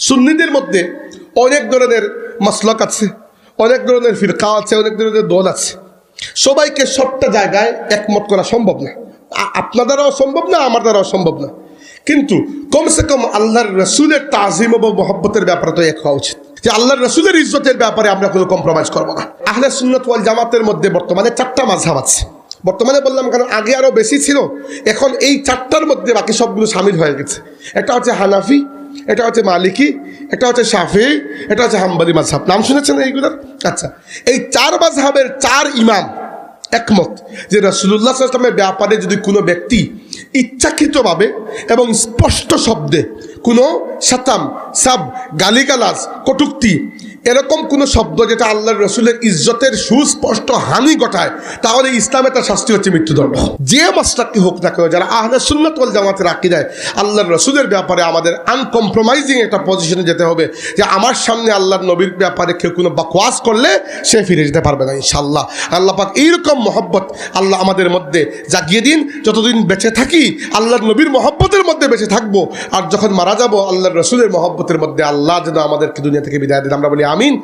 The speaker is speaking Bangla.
সুন্নিদের মধ্যে অনেক ধরনের মাসলক আছে, অনেক ধরনের ফিরকা আছে, অনেক ধরনের দল আছে। সবাইকে সবটা জায়গায় একমত করা সম্ভব না। আপনার দ্বারাও সম্ভব না আমার দ্বারাও সম্ভব না। কিন্তু কমসে কম আল্লাহর রসুলের তাজিম ও মহব্বতের ব্যাপারে তো এক হওয়া উচিত। যে আল্লাহর রসুলের ইজ্জতের ব্যাপারে আমরা কোনো কম্প্রোমাইজ করব না। আহলে সুন্নত ওয়াল জামাতের মধ্যে বর্তমানে চারটা মাঝহাব আছে। বর্তমানে বললাম কারণ আগে আরও বেশি ছিল, এখন এই চারটার মধ্যে বাকি সবগুলো সামিল হয়ে গেছে। একটা হচ্ছে হানাফি এটা হচ্ছে মালিকি, এটা হচ্ছে সাফি এটা হচ্ছে হাম্বালি মাঝহাব নাম শুনেছেন এইগুলোর? আচ্ছা এই চার মাঝহাবের চার ইমাম একমত যে রসুল্লাহ ব্যাপারে যদি কোনো ব্যক্তি ইচ্ছাকৃতভাবে এবং স্পষ্ট শব্দে কোনো সাতাম, সাব, গালিগালাজ, কটুক্তি, এরকম কোনো শব্দ যেটা আল্লাহর রসুলের ইজ্জতের সুস্পষ্ট হানি ঘটায়, তাহলে ইসলামে তার শাস্তি হচ্ছে মৃত্যুদণ্ড। যে মাসলাকি হোক না কেন, যারা আহলে সুন্নত ওয়াল জামাতে রাখি দেয় আল্লাহর রসুলের ব্যাপারে আমাদের আনকম্প্রোমাইজিং একটা পজিশনে যেতে হবে, যে আমার সামনে আল্লাহর নবীর ব্যাপারে কেউ কোনো বাকওয়াস করলে সে ফিরে যেতে পারবে না ইনশাল্লাহ আল্লাহ পাক এইরকম মহব্বত আল্লাহ আমাদের মধ্যে জাগিয়ে দিন, যতদিন বেঁচে থাকি আল্লাহর নবীর মহব্বতের মধ্যে বেঁচে থাকব। আর যখন মারা যাব, আল্লাহর রসুলের মহব্বতের মধ্যে আল্লাহ যেন আমাদেরকে দুনিয়া থেকে বিদায় দেন। আমরা বলি আমিন।